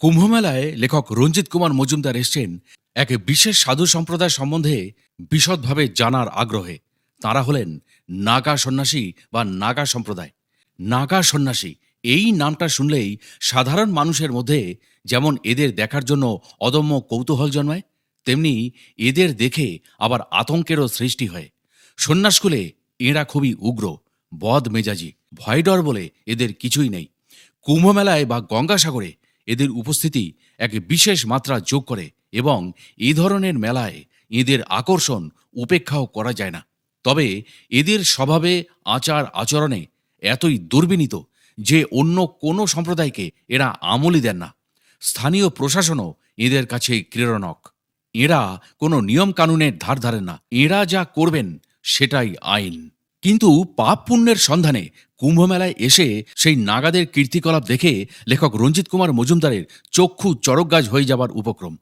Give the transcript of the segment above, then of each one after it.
কুম্ভমেলায় লেখক রঞ্জিত কুমার মজুমদার এসছেন এক বিশেষ সাধু সম্প্রদায় সম্বন্ধে বিশদভাবে জানার আগ্রহে। তারা হলেন নাগা সন্ন্যাসী বা নাগা সম্প্রদায়। নাগা সন্ন্যাসী, এই নামটা শুনলেই সাধারণ মানুষের মধ্যে যেমন এদের দেখার জন্য অদম্য কৌতূহল জন্মায়, তেমনি এদের দেখে আবার আতঙ্কেরও সৃষ্টি হয়। সন্ন্যাসকুলে এঁরা খুবই উগ্র বদ মেজাজি ভয়ডর বলে এদের কিছুই নেই। কুম্ভমেলায় বা গঙ্গাসাগরে এদের উপস্থিতি এক বিশেষ মাত্রা যোগ করে এবং এই ধরনের মেলায় এদের আকর্ষণ, উপেক্ষাও করা যায় না। তবে এদের স্বভাবে আচার আচরণে এতই দুর্বিনীত যে অন্য কোনো সম্প্রদায়কে এরা আমলই দেন না। স্থানীয় প্রশাসনও এদের কাছে ক্রীড়নক। এরা কোনো নিয়ম কানুনের ধার ধারেন না। এরা যা করবেন সেটাই আইন। কিন্তু পাপ পুণ্যের সন্ধানে কুম্ভমেলায় এসে সেই নাগাদের কীর্তিকলাপ দেখে লেখক রঞ্জিত কুমার মজুমদারের চক্ষু চরকগাজ হয়ে যাবার উপক্রম।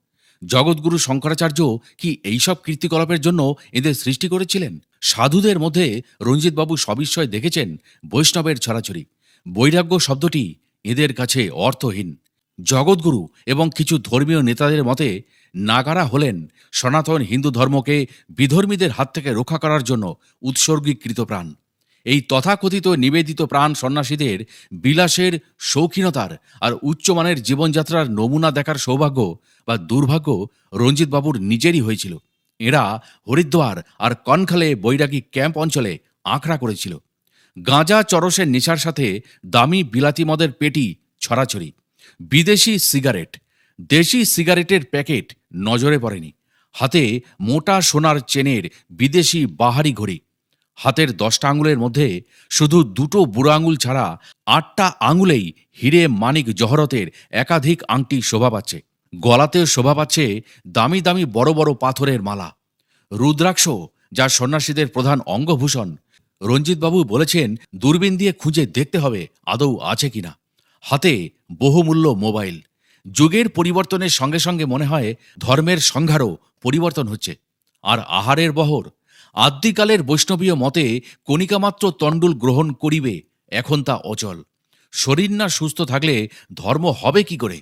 জগৎগুরু শঙ্করাচার্য কি এইসব কীর্তিকলাপের জন্য এদের সৃষ্টি করেছিলেন? সাধুদের মধ্যে রঞ্জিতবাবু সবিস্ময় দেখেছেন বৈষ্ণবের ছড়াছড়ি। বৈরাগ্য শব্দটি এদের কাছে অর্থহীন। জগৎগুরু এবং কিছু ধর্মীয় নেতাদের মতে, নাগারা হলেন সনাতন হিন্দু ধর্মকে বিধর্মীদের হাত থেকে রক্ষা করার জন্য উৎসর্গীকৃত প্রাণ। এই তথাকথিত নিবেদিত প্রাণ সন্ন্যাসীদের বিলাসের শৌখিনতার আর উচ্চমানের জীবনযাত্রার নমুনা দেখার সৌভাগ্য বা দুর্ভাগ্য রঞ্জিতবাবুর নিজেরই হয়েছিল। এরা হরিদ্বার আর কনখালে বৈরাগী ক্যাম্প অঞ্চলে আঁকড়া করেছিল। গাঁজা চরসের নেশার সাথে দামি বিলাতি মদের পেটি ছড়াছড়ি। বিদেশি সিগারেট, দেশি সিগারেটের প্যাকেট নজরে পড়েনি। হাতে মোটা সোনার চেনের বিদেশি বাহারি ঘড়ি। হাতের দশটা আঙুলের মধ্যে শুধু দুটো বুড়ো আঙুল ছাড়া আটটা আঙুলেই হিরে মানিক জহরতের একাধিক আংটি শোভা পাচ্ছে। গলাতেও শোভা পাচ্ছে দামি দামি বড় বড় পাথরের মালা। রুদ্রাক্ষ যা সন্ন্যাসীদের প্রধান অঙ্গভূষণ। রঞ্জিতবাবু বলেছেন, দূরবীন দিয়ে খুঁজে দেখতে হবে আদৌ আছে কিনা। হাতে বহুমূল্য মোবাইল। যুগের পরিবর্তনের সঙ্গে সঙ্গে মনে হয় ধর্মের সংখ্যারও পরিবর্তন হচ্ছে। আর আহারের বহর আদ্যিকালের বৈষ্ণবীয় মতে কণিকামাত্র তণ্ডুল গ্রহণ করিবে, এখন তা অচল। শরীর না সুস্থ থাকলে ধর্ম হবে কি করে?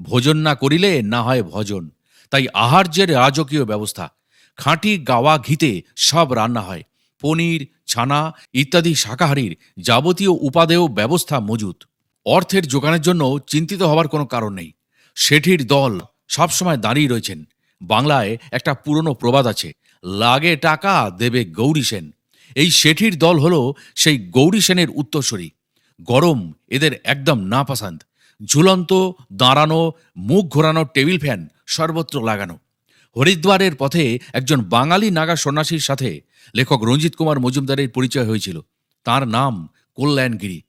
ভোজন না করিলে না হয় ভজন। তাই আহার্যের রাজকীয় ব্যবস্থা। খাঁটি গাওয়া ঘিতে সব রান্না হয়। পনির, ছানা ইত্যাদি শাকাহারীর যাবতীয় উপাদেয় ব্যবস্থা মজুত। অর্থের যোগানের জন্য চিন্তিত হবার কোনো কারণ নেই। শেঠির দল সবসময় দাঁড়িয়ে রয়েছেন। বাংলায় একটা পুরনো প্রবাদ আছে লাগে টাকা দেবে গৌরী সেন। এই শেঠির দল হলো সেই গৌরী সেনের উত্তরসূরি। গরম, এদের একদম না ঝুলন্ত, দাঁড়ানো, মুখ ঘোরানো টেবিল ফ্যান, সর্বত্র লাগানো। হরিদ্বারের পথে একজন বাঙালি নাগা সন্ন্যাসীর সাথে লেখক রঞ্জিত কুমার মজুমদারের পরিচয় হয়েছিল। তার নাম কল্যাণগিরি।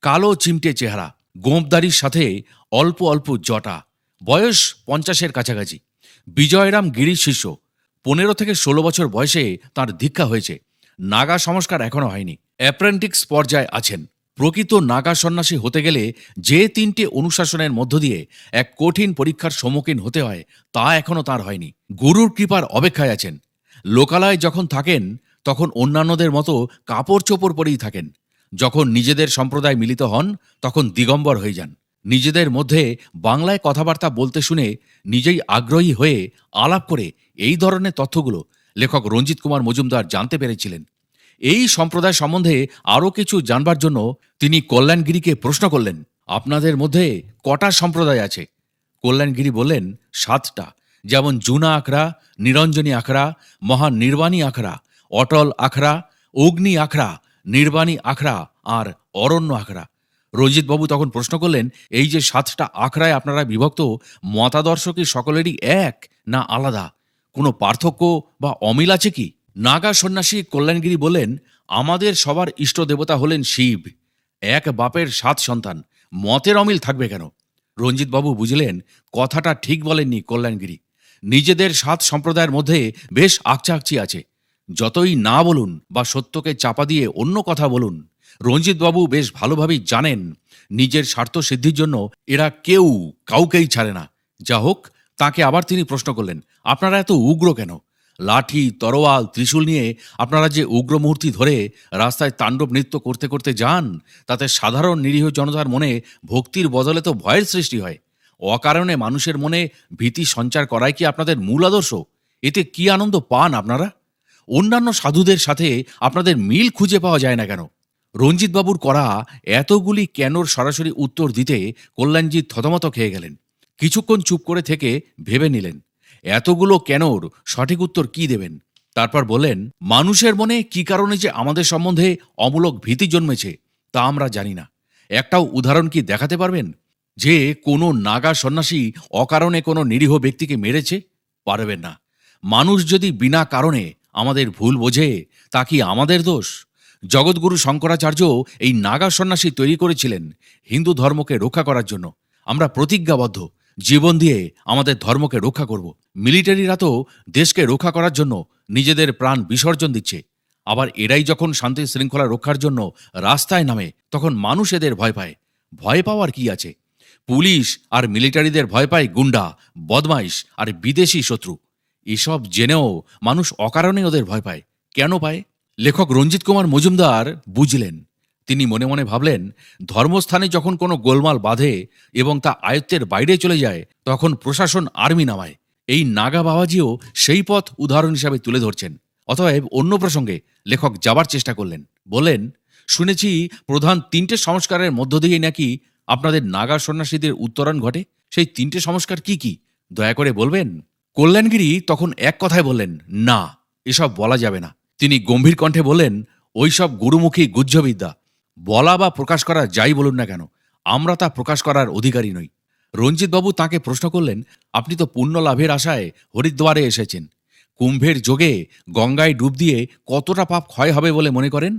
কালো চিমটে চেহারা গোঁপদারির সাথে অল্প অল্প জটা। বয়স পঞ্চাশের কাছাকাছি। বিজয়রাম গিরির শিষ্য। পনেরো থেকে ষোলো বছর বয়সে তার দীক্ষা হয়েছে। নাগা সংস্কার এখনও হয়নি। অ্যাপ্রেন্টিক্স পর্যায়ে আছেন। প্রকৃত নাগা সন্ন্যাসী হতে গেলে যে তিনটে অনুশাসনের মধ্য দিয়ে এক কঠিন পরীক্ষার সম্মুখীন হতে হয়, তা এখনও তার হয়নি। গুরুর কৃপার অপেক্ষায় আছেন। লোকালয়ে যখন থাকেন, তখন অন্যান্যদের মতো কাপড় চোপড় পরেই থাকেন। যখন নিজেদের সম্প্রদায় মিলিত হন, তখন দিগম্বর হয়ে যান। নিজেদের মধ্যে বাংলায় কথাবার্তা বলতে শুনে নিজেই আগ্রহী হয়ে আলাপ করে এই ধরনের তথ্যগুলো লেখক রঞ্জিত কুমার মজুমদার জানতে পেরেছিলেন। এই সম্প্রদায় সম্বন্ধে আরও কিছু জানবার জন্য তিনি কল্যাণগিরিকে প্রশ্ন করলেন, আপনাদের মধ্যে কটা সম্প্রদায় আছে? কল্যাণগিরি বললেন, সাতটা। যেমন জুনা আখড়া, নিরঞ্জনী আখড়া, মহানির্বাণী আখড়া, অটল আখড়া, অগ্নি আখড়া, নির্বাণী আখড়া আর অরণ্য আখড়া। রঞ্জিতবাবু তখন প্রশ্ন করলেন, এই যে সাতটা আখড়ায় আপনারা বিভক্ত, মতাদর্শ কি সকলেরই এক না আলাদা? কোনো পার্থক্য বা অমিল আছে কি? নাগা সন্ন্যাসী কল্যাণগিরি বললেন, আমাদের সবার ইষ্ট দেবতা হলেন শিব, এক বাপের সাত সন্তান, মতের অমিল থাকবে কেন? রঞ্জিতবাবু বুঝলেন, কথাটা ঠিক বলেননি কল্যাণগিরি, নিজেদের সাত সম্প্রদায়ের মধ্যে বেশ আকচাকচি আছে। যতই না বলুন বা সত্যকে চাপা দিয়ে অন্য কথা বলুন রঞ্জিতবাবু বেশ ভালোভাবেই জানেন নিজের স্বার্থ সিদ্ধির জন্য এরা কেউ কাউকেই ছাড়ে না। যা হোক, তাকে আবার তিনি প্রশ্ন করলেন, আপনারা এত উগ্র কেন? লাঠি, তরোয়াল, ত্রিশূল নিয়ে আপনারা যে উগ্র মূর্তি ধরে রাস্তায় তাণ্ডব নৃত্য করতে করতে যান, তাতে সাধারণ নিরীহ জনতার মনে ভক্তির বদলে তো ভয়ের সৃষ্টি হয়। অকারণে মানুষের মনে ভীতি সঞ্চার করাই কি আপনাদের মূল আদর্শ? এতে কি আনন্দ পান আপনারা? অন্যান্য সাধুদের সাথে আপনাদের মিল খুঁজে পাওয়া যায় না কেন? রঞ্জিতবাবুর করা এতগুলি কেনর সরাসরি উত্তর দিতে কল্যাণজিৎ থতমত খেয়ে গেলেন। কিছুক্ষণ চুপ করে থেকে ভেবে নিলেন, এতগুলো কেনর সঠিক উত্তর কি দেবেন? তারপর বললেন, মানুষের মনে কি কারণে যে আমাদের সম্বন্ধে অমূলক ভীতি জন্মেছে, তা আমরা জানি না। একটাও উদাহরণ কি দেখাতে পারবেন? যে কোনো নাগা সন্ন্যাসী অকারণে কোনো নিরীহ ব্যক্তিকে মেরেছে? পারবেন না। মানুষ যদি বিনা কারণে আমাদের ভুল বোঝে, তা কি আমাদের দোষ? জগৎগুরু শঙ্করাচার্য এই নাগা সন্ন্যাসী তৈরি করেছিলেন হিন্দু ধর্মকে রক্ষা করার জন্য। আমরা প্রতিজ্ঞাবদ্ধ, জীবন দিয়ে আমাদের ধর্মকে রক্ষা করব। মিলিটারিরা তো দেশকে রক্ষা করার জন্য নিজেদের প্রাণ বিসর্জন দিচ্ছে। আবার এরাই যখন শান্তি শৃঙ্খলা রক্ষার জন্য রাস্তায় নামে, তখন মানুষ এদের ভয় পায়। ভয় পাওয়ার কি আছে? পুলিশ আর মিলিটারিদের ভয় পায় গুন্ডা, বদমাইশ আর বিদেশি শত্রু। এসব জেনেও মানুষ অকারণে ওদের ভয় পায়। কেন পায়? লেখক রঞ্জিত কুমার মজুমদার বুঝলেন। তিনি মনে মনে ভাবলেন, ধর্মস্থানে যখন কোনো গোলমাল বাঁধে এবং তা আয়ত্তের বাইরে চলে যায়, তখন প্রশাসন আর্মি নামায়। এই নাগা বাবাজিও সেই পথ উদাহরণ হিসাবে তুলে ধরছেন। অতএব অন্য প্রসঙ্গে লেখক যাবার চেষ্টা করলেন। বললেন, শুনেছি প্রধান তিনটে সংস্কারের মধ্য দিয়েই নাকি আপনাদের নাগা সন্ন্যাসীদের উত্তরণ ঘটে। সেই তিনটে সংস্কার কি কি? দয়া করে বলবেন? কল্যাণগিরি তখন এক কথায় বললেন, না, এসব বলা যাবে না। তিনি গম্ভীর কণ্ঠে বললেন, ওইসব গুরুমুখী গুহ্যবিদ্যা, বলা বা প্রকাশ করা যাই বলুন না কেন, আমরা তা প্রকাশ করার অধিকারী নই। রঞ্জিতবাবু তাকে প্রশ্ন করলেন, আপনি তো পুণ্য লাভের আশায় হরিদ্বারে এসেছেন, কুম্ভের যোগে গঙ্গায় ডুব দিয়ে কতটা পাপ ক্ষয় হবে বলে মনে করেন?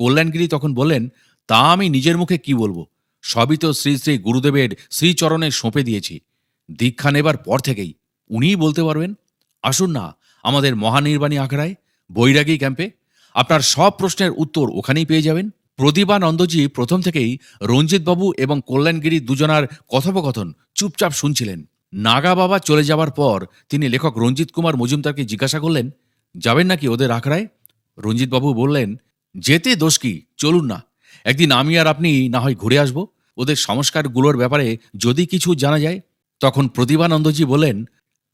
কল্যাণগিরি তখন বললেন, তা আমি নিজের মুখে কি বলব? সবই তো শ্রী শ্রী গুরুদেবের শ্রীচরণে সঁপে দিয়েছি, দীক্ষা নেবার পর থেকেই। উনিই বলতে পারবেন, আসুন না, আমাদের মহানির্বাণী আখড়ায় বৈরাগী ক্যাম্পে? আপনার সব প্রশ্নের উত্তর ওখানেই পেয়ে যাবেন। প্রদীপানন্দজি প্রথম থেকেই রঞ্জিতবাবু এবং কল্যাণগিরি দুজনার কথোপকথন চুপচাপ শুনছিলেন। নাগা বাবা চলে যাবার পর তিনি লেখক রঞ্জিত কুমার মজুমদারকে জিজ্ঞাসা করলেন, যাবেন নাকি ওদের আখড়ায়? রঞ্জিতবাবু বললেন, যেতে দোষ কি? চলুন না। একদিন আমি আর আপনি না হয় ঘুরে আসব। ওদের সংস্কারগুলোর ব্যাপারে যদি কিছু জানা যায়? তখন প্রতিভানন্দজি বললেন,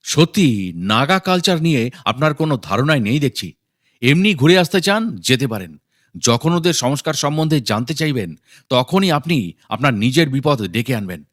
সত্যি, নাগা কালচার নিয়ে আপনার কোনো ধারণাই নেই দেখছি। এমনি ঘুরে আসতে চান, যেতে পারেন। যখন ওদের সংস্কার সম্বন্ধে জানতে চাইবেন, তখনই আপনি আপনার নিজের বিপদ ডেকে আনবেন।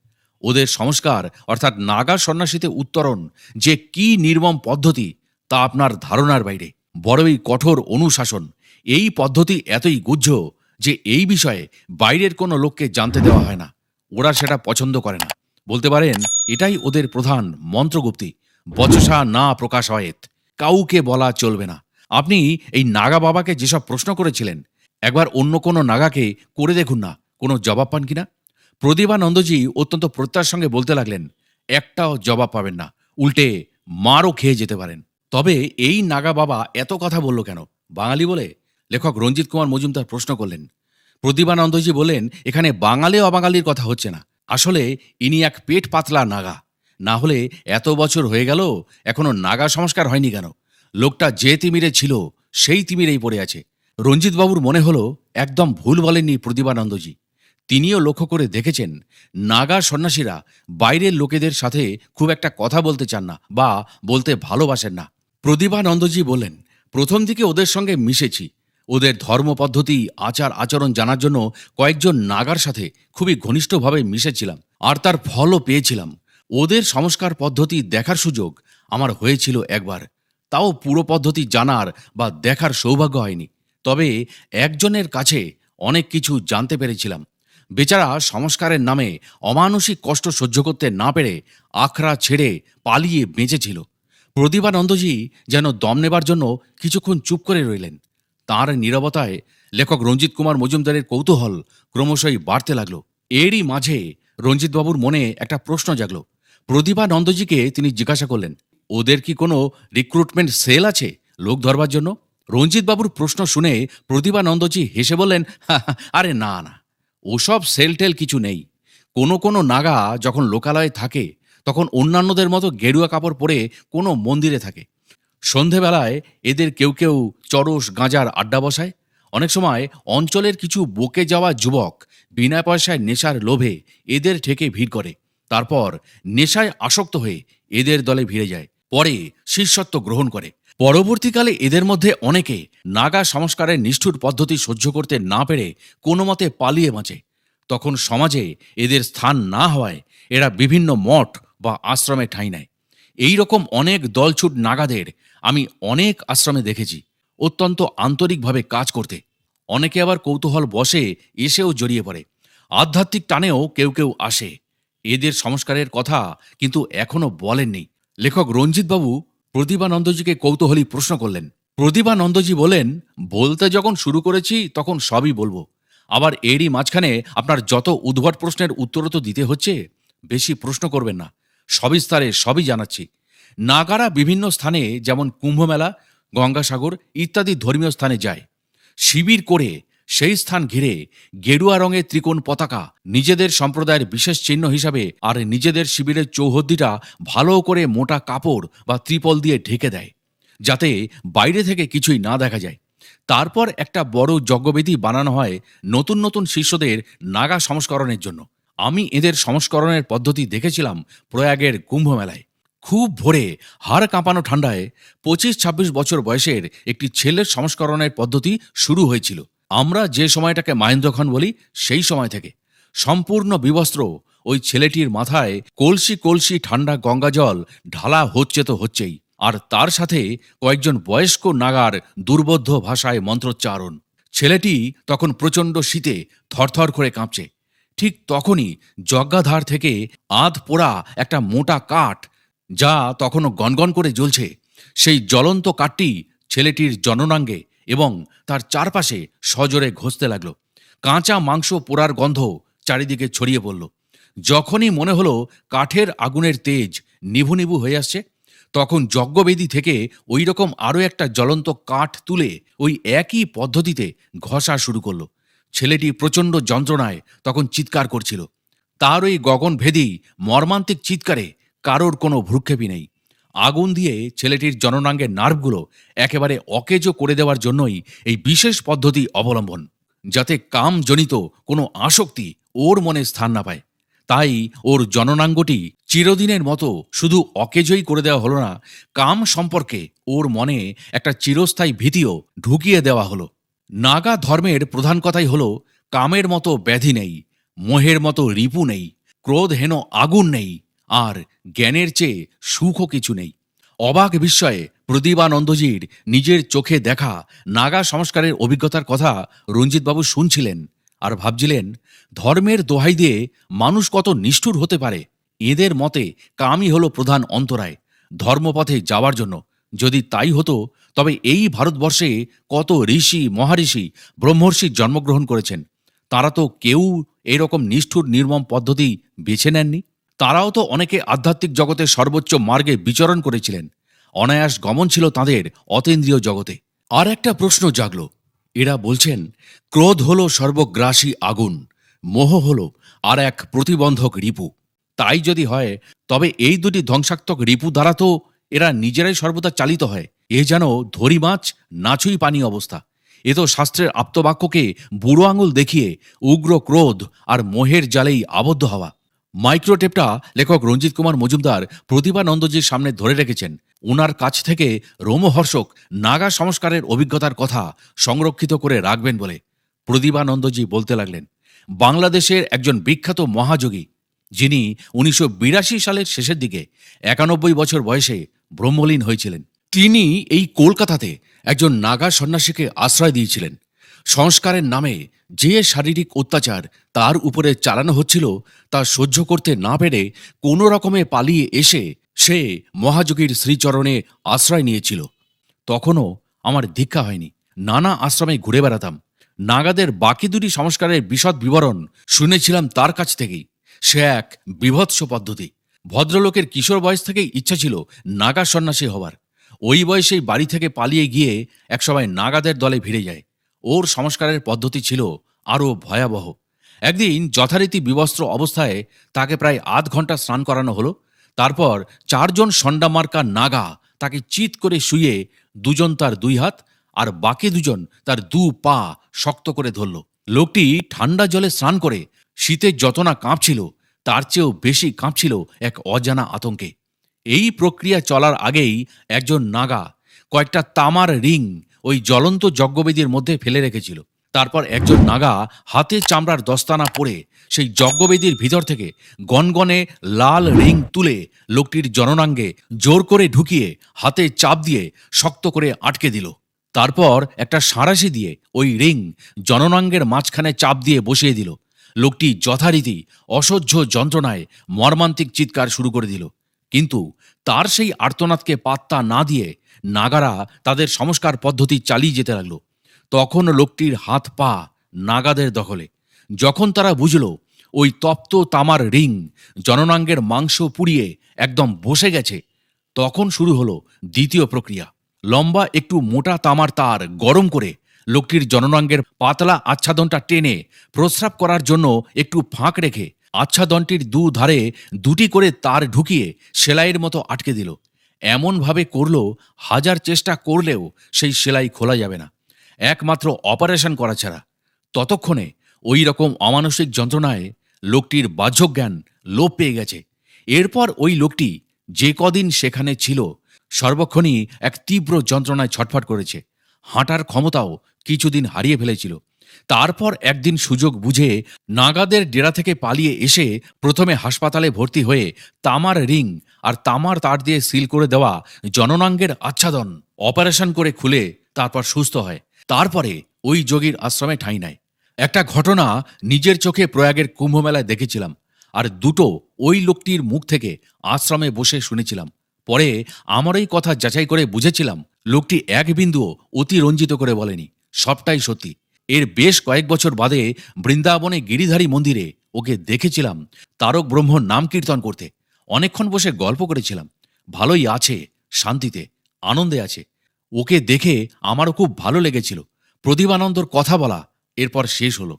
ওদের সংস্কার, অর্থাৎ নাগা সন্ন্যাসীতে উত্তরণ, যে কি নির্মম পদ্ধতি, তা আপনার ধারণার বাইরে। বড়ই কঠোর অনুশাসন, এই পদ্ধতি এতই গুহ্য যে এই বিষয়ে বাইরের কোনো লোককে জানতে দেওয়া হয় না। ওরা সেটা পছন্দ করে না। বলতে পারেন, এটাই ওদের প্রধান মন্ত্রগুপ্তি, বচসা না প্রকাশ হয়েত কাউকে বলা চলবে না। আপনি এই নাগা বাবাকে যেসব প্রশ্ন করেছিলেন, একবার অন্য কোনো নাগাকে করে দেখুন না। কোনো জবাব পান কিনা? প্রদীপানন্দজি অত্যন্ত প্রত্যার সঙ্গে বলতে লাগলেন, একটাও জবাব পাবেন না। উল্টে মারও খেয়ে যেতে পারেন। তবে এই নাগা বাবা এত কথা বলল কেন? বাঙালি বলে? লেখক রঞ্জিত কুমার মজুমদার প্রশ্ন করলেন। প্রদীপানন্দজি বললেন, এখানে বাঙালি অবাঙালির কথা হচ্ছে না। আসলে ইনি এক পেট পাতলা নাগা। না হলে এত বছর হয়ে গেল, এখনও নাগা সংস্কার হয়নি কেন? লোকটা যে তিমিরে ছিল, সেই তিমিরেই পড়ে আছে। রঞ্জিতবাবুর মনে হলো, একদম ভুল বলেননি প্রদীপানন্দজি। তিনিও লক্ষ্য করে দেখেছেন, নাগা সন্ন্যাসীরা বাইরের লোকেদের সাথে খুব একটা কথা বলতে চান না বা বলতে ভালোবাসেন না। প্রদীপানন্দজি বলেন প্রথম দিকে ওদের সঙ্গে মিশেছি। ওদের ধর্ম পদ্ধতি, আচার, আচরণ জানার জন্য কয়েকজন নাগার সাথে খুবই ঘনিষ্ঠভাবে মিশেছিলাম আর তার ফলও পেয়েছিলাম। ওদের সংস্কার পদ্ধতি দেখার সুযোগ আমার হয়েছিল একবার। তাও পুরো পদ্ধতি জানার বা দেখার সৌভাগ্য হয়নি। তবে একজনের কাছে অনেক কিছু জানতে পেরেছিলাম। বেচারা সংস্কারের নামে অমানসিক কষ্ট সহ্য করতে না পেরে আখড়া ছেড়ে পালিয়ে বেঁচেছিল। প্রদীপানন্দজি যেন দম নেবার জন্য কিছুক্ষণ চুপ করে রইলেন। তাঁর নীরবতায় লেখক রঞ্জিত কুমার মজুমদারের কৌতূহল ক্রমশই বাড়তে লাগল। এরই মাঝে রঞ্জিতবাবুর মনে একটা প্রশ্ন জাগল। প্রদীপানন্দজিকে তিনি জিজ্ঞাসা করলেন ওদের কি কোনো রিক্রুটমেন্ট সেল আছে? লোক ধরবার জন্য? রঞ্জিতবাবুর প্রশ্ন শুনে প্রতিভানন্দজি হেসে বললেন "হা, হা, আরে না না ওসব সেল টেল কিছু নেই। কোনো কোনো নাগা যখন লোকালয়ে থাকে তখন অন্যান্যদের মতো গেরুয়া কাপড় পরে কোনো মন্দিরে থাকে। সন্ধেবেলায় এদের কেউ কেউ চরস গাঁজার আড্ডা বসায়। অনেক সময় অঞ্চলের কিছু বকে যাওয়া যুবক বিনা পয়সায় নেশার লোভে এদের ঠেকে ভিড় করে। তারপর নেশায় আসক্ত হয়ে এদের দলে ভিড়ে যায়। পরে শিষ্যত্ব গ্রহণ করে। পরবর্তীকালে এদের মধ্যে অনেকে নাগা সংস্কারের নিষ্ঠুর পদ্ধতি সহ্য করতে না পেরে কোনো মতে পালিয়ে বাঁচে। তখন সমাজে এদের স্থান না হওয়ায় এরা বিভিন্ন মঠ বা আশ্রমে ঠাঁই নেয়। এই রকম অনেক দলছুট নাগাদের আমি অনেক আশ্রমে দেখেছি। অত্যন্ত আন্তরিকভাবে কাজ করতে। অনেকে আবার কৌতূহল বসে এসেও জড়িয়ে পড়ে। আধ্যাত্মিক টানেও কেউ কেউ আসে। এদের সংস্কারের কথা কিন্তু এখনও বলেননি। লেখক রঞ্জিতবাবু প্রতিভানন্দজিকে কৌতূহলী প্রশ্ন করলেন। প্রতিভানন্দজি বলেন, বলতে যখন শুরু করেছি, তখন সবই বলব। আবার এরই মাঝখানে আপনার যত উদ্ভট প্রশ্নের উত্তরও তো দিতে হচ্ছে, বেশি প্রশ্ন করবেন না। সবিস্তারে সবই জানাচ্ছি। নাগারা বিভিন্ন স্থানে যেমন কুম্ভমেলা গঙ্গাসাগর ইত্যাদি ধর্মীয় স্থানে যায়। শিবির করে সেই স্থান ঘিরে গেরুয়া রঙের ত্রিকোণ পতাকা নিজেদের সম্প্রদায়ের বিশেষ চিহ্ন হিসাবে আর নিজেদের শিবিরের চৌহদ্দিটা ভালো করে মোটা কাপড় বা ত্রিপল দিয়ে ঢেকে দেয়, যাতে বাইরে থেকে কিছুই না দেখা যায়। তারপর একটা বড় যজ্ঞবেদী বানানো হয় নতুন নতুন শিষ্যদের নাগা সংস্করণের জন্য। আমি এদের সংস্করণের পদ্ধতি দেখেছিলাম প্রয়াগের কুম্ভ মেলায় খুব ভোরে, হাড় কাঁপানো ঠান্ডায় পঁচিশ ছাব্বিশ বছর বয়সের একটি ছেলের সংস্করণের পদ্ধতি শুরু হয়েছিল। আমরা যে সময়টাকে মাহেন্দ্রক্ষণ বলি, সেই সময় থেকে। সম্পূর্ণ বিবস্ত্র ওই ছেলেটির মাথায় কলসি কলসি ঠান্ডা গঙ্গা জল ঢালা হচ্ছে তো হচ্ছেই। আর তার সাথে কয়েকজন বয়স্ক নাগার দুর্বোধ্য ভাষায় মন্ত্রোচ্চারণ। ছেলেটি তখন প্রচণ্ড শীতে থরথর করে কাঁপছে। ঠিক তখনই যজ্ঞাধার থেকে আধ পোড়া একটা মোটা কাঠ, যা তখনও গনগন করে জ্বলছে, সেই জ্বলন্ত কাঠটি ছেলেটির জননাঙ্গে এবং তার চারপাশে সজোরে ঘষতে লাগল। কাঁচা মাংস পোড়ার গন্ধ চারিদিকে ছড়িয়ে পড়ল। যখনই মনে হলো কাঠের আগুনের তেজ নিভু নিভু হয়ে আসছে, তখন যজ্ঞবেদী থেকে ওই রকম আরও একটা জ্বলন্ত কাঠ তুলে ওই একই পদ্ধতিতে ঘষা শুরু করল। ছেলেটি প্রচণ্ড যন্ত্রণায় তখন চিৎকার করছিল। তার ওই গগনভেদী মর্মান্তিক চিৎকারে কারোর কোনো ভ্রুক্ষেপই নেই। আগুন দিয়ে ছেলেটির জননাঙ্গের নার্ভগুলো একেবারে অকেজো করে দেওয়ার জন্যই এই বিশেষ পদ্ধতি অবলম্বন, যাতে কামজনিত কোনো আসক্তি ওর মনে স্থান না পায়। তাই ওর জননাঙ্গটি চিরদিনের মতো শুধু অকেজই করে দেওয়া হলো না, কাম সম্পর্কে ওর মনে একটা চিরস্থায়ী ভীতিও ঢুকিয়ে দেওয়া হলো। নাগা ধর্মের প্রধান কথাই হলো, কামের মতো ব্যাধি নেই, মোহের মতো রিপু নেই, ক্রোধ হেন আগুন নেই আর জ্ঞানের চেয়ে সুখও কিছু নেই। অবাক বিস্ময়ে প্রদীপানন্দজির নিজের চোখে দেখা নাগা সংস্কারের অভিজ্ঞতার কথা রঞ্জিতবাবু শুনছিলেন আর ভাবছিলেন, ধর্মের দোহাই দিয়ে মানুষ কত নিষ্ঠুর হতে পারে। এদের মতে কামই হলো প্রধান অন্তরায়, ধর্মপথে যাওয়ার জন্য। যদি তাই হতো, তবে এই ভারতবর্ষে কত ঋষি মহারিষি ব্রহ্মর্ষি জন্মগ্রহণ করেছেন। তারা তো কেউ এরকম নিষ্ঠুর নির্মম পদ্ধতি বেছে নেননি। তারাও তো অনেকে আধ্যাত্মিক জগতের সর্বোচ্চ মার্গে বিচরণ করেছিলেন। অনায়াস গমন ছিল তাদের অতীন্দ্রিয় জগতে। আর একটা প্রশ্ন জাগল। এরা বলছেন, ক্রোধ হল সর্বগ্রাসী আগুন, মোহ হল আর এক প্রতিবন্ধক রিপু। তাই যদি হয়, তবে এই দুটি ধ্বংসাত্মক রিপু দ্বারা তো এরা নিজেরাই সর্বদা চালিত হয়। এ যেন ধরি মাছ নাছুই পানি অবস্থা। এ তো শাস্ত্রের আপ্তবাক্যকে বুড়ো আঙুল দেখিয়ে উগ্র ক্রোধ আর মোহের জালেই আবদ্ধ হওয়া। মাইক্রোটেপটা লেখক রঞ্জিত কুমার মজুমদার প্রতিভানন্দজির সামনে ধরে রেখেছেন। ওনার কাছ থেকে রোমহর্ষক নাগা সংস্কারের অভিজ্ঞতার কথা সংরক্ষিত করে রাখবেন বলে প্রদীপানন্দজি বলতে লাগলেন। বাংলাদেশের একজন বিখ্যাত মহাযোগী, যিনি উনিশশো বিরাশি সালের শেষের দিকে একানব্বই বছর বয়সে ব্রহ্মলীন হয়েছিলেন। তিনি এই কলকাতাতে একজন নাগা সন্ন্যাসীকে আশ্রয় দিয়েছিলেন। সংস্কারের নামে যে শারীরিক অত্যাচার তার উপরে চালানো হচ্ছিল, তা সহ্য করতে না পেরে কোনো রকমে পালিয়ে এসে সে মহাযোগীর শ্রীচরণে আশ্রয় নিয়েছিল। তখনও আমার দীক্ষা হয়নি। নানা আশ্রমে ঘুরে বেড়াতাম। নাগাদের বাকি দুটি সংস্কারের বিশদ বিবরণ শুনেছিলাম তার কাছ থেকেই। সে এক বিভৎস পদ্ধতি। ভদ্রলোকের কিশোর বয়স থেকেই ইচ্ছা ছিল নাগা সন্ন্যাসী হবার। ওই বয়সেই বাড়ি থেকে পালিয়ে গিয়ে একসময় নাগাদের দলে ভিড়ে যায়। ওর সংস্কারের পদ্ধতি ছিল আরও ভয়াবহ। একদিন যথারীতি বিবস্ত্র অবস্থায় তাকে প্রায় আধ ঘণ্টা স্নান করানো হলো, তারপর চারজন সন্ডামার্কা নাগা তাকে চিৎ করে শুয়ে দুজন তার দুই হাত আর বাকি দুজন তার দু পা শক্ত করে ধরল। লোকটি ঠান্ডা জলে স্নান করে শীতের যত না কাঁপছিল, তার চেয়েও বেশি কাঁপছিল এক অজানা আতঙ্কে। এই প্রক্রিয়া চলার আগেই একজন নাগা কয়েকটা তামার রিং ওই জ্বলন্ত যজ্ঞবেদীর মধ্যে ফেলে রেখেছিল। তারপর একজন নাগা হাতে চামড়ার দস্তানা পরে সেই যজ্ঞবেদীর ভিতর থেকে গনগনে লাল রিং তুলে লোকটির জননাঙ্গে জোর করে ঢুকিয়ে হাতে চাপ দিয়ে শক্ত করে আটকে দিল। তারপর একটা সাঁড়াশি দিয়ে ওই রিং জননাঙ্গের মাঝখানে চাপ দিয়ে বসিয়ে দিল। লোকটি যথারীতি অসহ্য যন্ত্রণায় মর্মান্তিক চিৎকার শুরু করে দিল। কিন্তু তার সেই আর্তনাদকে পাত্তা না দিয়ে নাগারা তাদের সংস্কার পদ্ধতি চালিয়ে যেতে লাগল। তখন লোকটির হাত পা নাগাদের দখলে। যখন তারা বুঝল, ওই তপ্ত তামার রিং জননাঙ্গের মাংস পুড়িয়ে একদম বসে গেছে, তখন শুরু হলো দ্বিতীয় প্রক্রিয়া। লম্বা একটু মোটা তামার তার গরম করে লোকটির জননাঙ্গের পাতলা আচ্ছাদনটা টেনে প্রস্রাব করার জন্য একটু ফাঁক রেখে আচ্ছাদনটির দু ধারে দুটি করে তার ঢুকিয়ে সেলাইয়ের মতো আটকে দিল। এমনভাবে করল হাজার চেষ্টা করলেও সেই সেলাই খোলা যাবে না। একমাত্র অপারেশন করা ছাড়া। ততক্ষণে ওই রকম অমানসিক যন্ত্রণায় লোকটির বাহ্যজ্ঞান লোপ পেয়ে গেছে। এরপর ওই লোকটি যে কদিন সেখানে ছিল, সর্বক্ষণই এক তীব্র যন্ত্রণায় ছটফট করেছে। হাঁটার ক্ষমতাও কিছুদিন হারিয়ে ফেলেছিল। তারপর একদিন সুযোগ বুঝে নাগাদের ডেরা থেকে পালিয়ে এসে প্রথমে হাসপাতালে ভর্তি হয়ে তামার রিং আর তামার তার দিয়ে সিল করে দেওয়া জননাঙ্গের আচ্ছাদন অপারেশন করে খুলে তারপর সুস্থ হয়। তারপরে ওই যোগীর আশ্রমে ঠাঁই নেয় একটা ঘটনা নিজের চোখে প্রয়াগের কুম্ভমেলায় দেখেছিলাম আর দুটো ওই লোকটির মুখ থেকে আশ্রমে বসে শুনেছিলাম। পরে আমার এই কথা যাচাই করে বুঝেছিলাম, লোকটি এক বিন্দুও অতি রঞ্জিত করে বলেনি, সবটাই সত্যি। এর বেশ কয়েক বছর বাদে বৃন্দাবনে গিরিধারী মন্দিরে ওকে দেখেছিলাম, তারক ব্রহ্ম নাম কীর্তন করতে। অনেকক্ষণ বসে গল্প করেছিলাম। ভালোই আছে, শান্তিতে, আনন্দে আছে। ওকে দেখে আমারও খুব ভালো লেগেছিল। প্রদীপানন্দর কথা বলা এরপর শেষ হলো।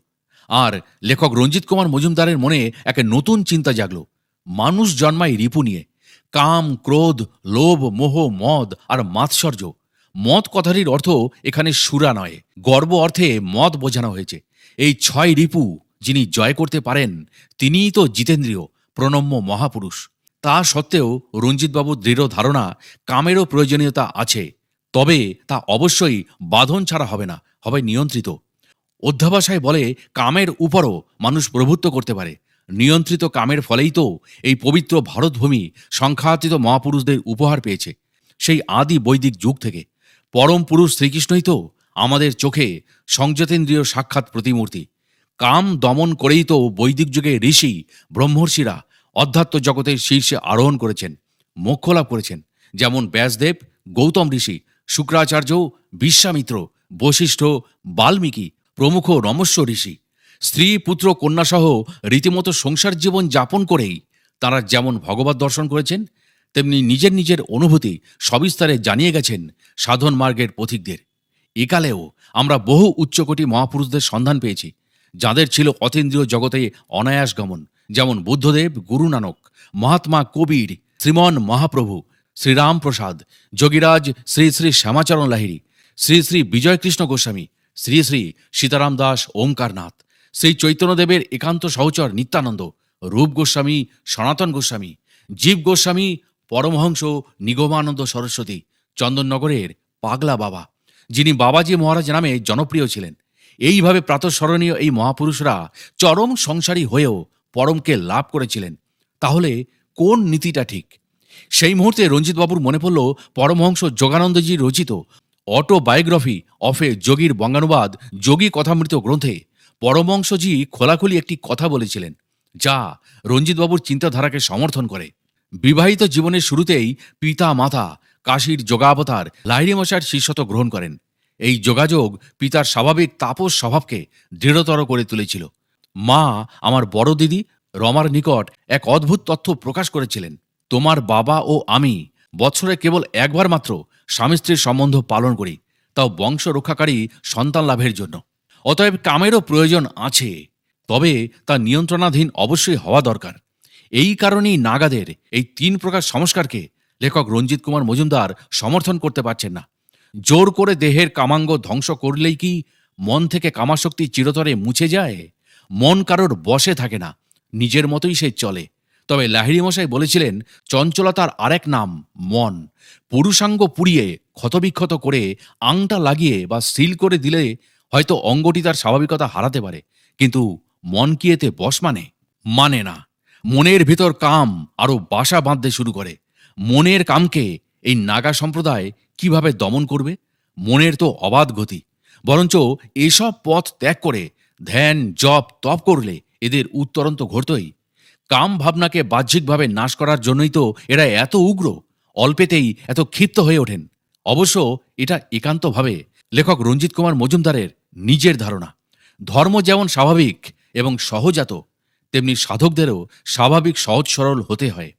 আর লেখক রঞ্জিত কুমার মজুমদারের মনে এক নতুন চিন্তা জাগল। মানুষ জন্মায় রিপু নিয়ে। কাম, ক্রোধ, লোভ, মোহ, মদ আর মাৎসর্য। মদ কথাটির অর্থ এখানে সুরা নয়, গর্ব অর্থে মদ বোঝানো হয়েছে। এই ছয় রিপু যিনি জয় করতে পারেন, তিনিই তো জিতেন্দ্রীয়, প্রণম্য মহাপুরুষ। তা সত্ত্বেও রঞ্জিতবাবুর দৃঢ় ধারণা কামেরও প্রয়োজনীয়তা আছে। তবে তা অবশ্যই বাঁধন ছাড়া হবে না, হবে নিয়ন্ত্রিত। অধ্যাবসায় বলে কামের উপরও মানুষ প্রভুত্ব করতে পারে। নিয়ন্ত্রিত কামের ফলেই তো এই পবিত্র ভারতভূমি সংখ্যাতীত মহাপুরুষদের উপহার পেয়েছে, সেই আদি বৈদিক যুগ থেকে। পরম পুরুষ শ্রীকৃষ্ণই তো আমাদের চোখে সংযতেন্দ্রীয় সাক্ষাৎ প্রতিমূর্তি। কাম দমন করেই তো বৈদিক যুগে ঋষি, ব্রহ্মর্ষিরা অধ্যাত্ম জগতের শীর্ষে আরোহণ করেছেন মোক্ষ লাভ করেছেন, যেমন ব্যাসদেব, গৌতম ঋষি, শুক্রাচার্য, বিশ্বামিত্র, বশিষ্ঠ, বাল্মীকি, প্রমুখ রমস্য ঋষি। স্ত্রী, পুত্র, কন্যাসহ রীতিমতো সংসার জীবন যাপন করেই তারা যেমন ভগবত দর্শন করেছেন, তেমনি নিজের নিজের অনুভূতি সবিস্তারে জানিয়ে গেছেন সাধন মার্গের পথিকদের। একালেও আমরা বহু উচ্চকোটি মহাপুরুষদের সন্ধান পেয়েছি, যাদের ছিল অতীন্দ্রিয় জগতে অনায়াস গমন। যেমন বুদ্ধদেব, গুরু নানক, মহাত্মা কবির, শ্রীমন মহাপ্রভু শ্রীরাম প্রসাদ যোগীরাজ, শ্রী শ্রী শ্যামাচরণ লাহিড়ী, শ্রী শ্রী বিজয়কৃষ্ণ গোস্বামী, শ্রী শ্রী সীতারাম দাস ওমকারনাথ, শ্রী চৈতন্যদেবের একান্ত সহচর নিত্যানন্দ, রূপ গোস্বামী, সনাতন গোস্বামী, জীব গোস্বামী, পরমহংস, নিগমানন্দ সরস্বতী, চন্দননগরের পাগলা বাবা, যিনি বাবাজি মহারাজ নামে জনপ্রিয় ছিলেন। এইভাবে প্রাতঃস্মরণীয় এই মহাপুরুষরা চরম সংসারী হয়েও পরমকে লাভ করেছিলেন। তাহলে কোন নীতিটা ঠিক? সেই মুহূর্তে রঞ্জিতবাবুর মনে পড়ল পরমহংস যোগানন্দজি রচিত অটোবায়োগ্রাফি অফ এ যোগীর বঙ্গানুবাদ যোগী কথামৃত গ্রন্থে পরমহংসজি খোলাখুলি একটি কথা বলেছিলেন, যা রঞ্জিতবাবুর চিন্তাধারাকে সমর্থন করে। বিবাহিত জীবনের শুরুতেই পিতা মাতা কাশীর যোগাবতার লাহিড়ি মশার শিষ্যত গ্রহণ করেন। এই যোগাযোগ পিতার স্বাভাবিক তাপস স্বভাবকে দৃঢ়তর করে তুলেছিল। মা আমার বড় দিদি রমার নিকট এক অদ্ভুত তথ্য প্রকাশ করেছিলেন। তোমার বাবা ও আমি বৎসরে কেবল একবার মাত্র স্বামী স্ত্রীর সম্বন্ধ পালন করি, তাও বংশ রক্ষাকারী সন্তান লাভের জন্য। অতএব কামেরও প্রয়োজন আছে, তবে তা নিয়ন্ত্রণাধীন অবশ্যই হওয়া দরকার। এই কারণেই নাগাদের এই তিন প্রকার সংস্কারকে লেখক রঞ্জিত কুমার মজুমদার সমর্থন করতে পারছেন না। জোর করে দেহের কামাঙ্গ ধ্বংস করলেই কি মন থেকে কামাশক্তি চিরতরে মুছে যায়? মন কারোর বসে থাকে না, নিজের মতোই সে চলে। তবে লাহিড়ি মশাই বলেছিলেন, চঞ্চলতার আরেক নাম মন। পুরুষাঙ্গ পুড়িয়ে, ক্ষতবিক্ষত করে আংটা লাগিয়ে বা সিল করে দিলে হয়তো অঙ্গটি তার স্বাভাবিকতা হারাতে পারে। কিন্তু মন কি এতে বশ মানে? মানে না। মনের ভিতর কাম আরও বাসা বাঁধতে শুরু করে। মনের কামকে এই নাগা সম্প্রদায় কীভাবে দমন করবে? মনের তো অবাধ গতি। বরঞ্চ এসব পথ ত্যাগ করে ধ্যান, জপ, তপ করলে এদের উত্তরন্ত ঘটতই। কাম ভাবনাকে বাহ্যিকভাবে নাশ করার জন্যই তো এরা এত উগ্র, অল্পেতেই এত ক্ষিপ্ত হয়ে ওঠেন। অবশ্য এটা একান্তভাবে। লেখক রঞ্জিত কুমার মজুমদারের নিজের ধারণা। ধর্ম যেমন স্বাভাবিক এবং সহজাত, তেমনি সাধকদেরও স্বাভাবিক, সহজ, সরল হতে হয়।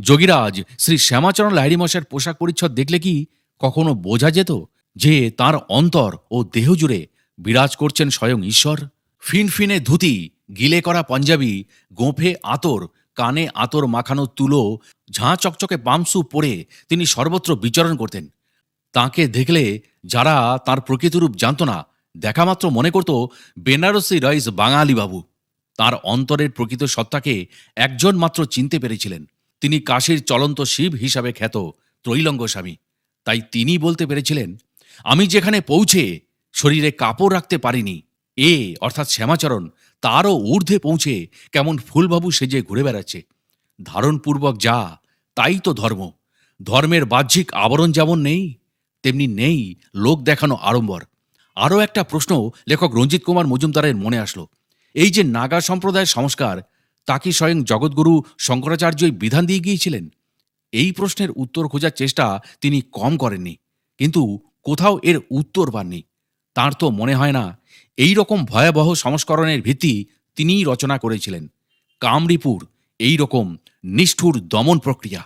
যোগীরাজ শ্রী শ্যামাচরণ লাহিড়ী মশাইয়ের পোশাক পরিচ্ছদ দেখলে কি কখনো বোঝা যেত যে তার অন্তর ও দেহ জুড়ে বিরাজ করছেন স্বয়ং ঈশ্বর? ফিনফিনে ধুতি, গিলে করা পাঞ্জাবি, গোঁফে আতর, কানে আতর মাখানো তুলো, ঝাঁ চকচকে পামসু পরে তিনি সর্বত্র বিচরণ করতেন। তাকে দেখলে যারা তার প্রকৃত রূপ জানত না দেখামাত্র মনে করত বেনারসি রাইস বাঙালি বাবু। তার অন্তরের প্রকৃত সত্তাকে একজন মাত্র চিনতে পেরেছিলেন। তিনি কাশীর চলন্ত শিব হিসাবে খ্যাত ত্রৈলঙ্গ স্বামী। তাই তিনি বলতে পেরেছিলেন, আমি যেখানে পৌঁছে শরীরে কাপড় রাখতে পারিনি এ, অর্থাৎ শ্যামাচরণ, তারও ঊর্ধ্বে পৌঁছে কেমন ফুলবাবু সেজে ঘুরে বেড়াচ্ছে। ধারণপূর্বক যা, তাই তো ধর্ম। ধর্মের বাহ্যিক আবরণ যেমন নেই, তেমনি নেই লোক দেখানো আড়ম্বর। আরও একটা প্রশ্ন লেখক রঞ্জিত কুমার মজুমদারের মনে আসলো। এই যে নাগা সম্প্রদায়ের সংস্কার, তা কি স্বয়ং জগৎগুরু শঙ্করাচার্যই বিধান দিয়ে গিয়েছিলেন? এই প্রশ্নের উত্তর খোঁজার চেষ্টা তিনি কম করেননি, কিন্তু কোথাও এর উত্তর পাননি। তার তো মনে হয় না এই রকম ভয়াবহ সংস্করণের ভীতি তিনিই রচনা করেছিলেন। কামরিপুর এই রকম নিষ্ঠুর দমন প্রক্রিয়া।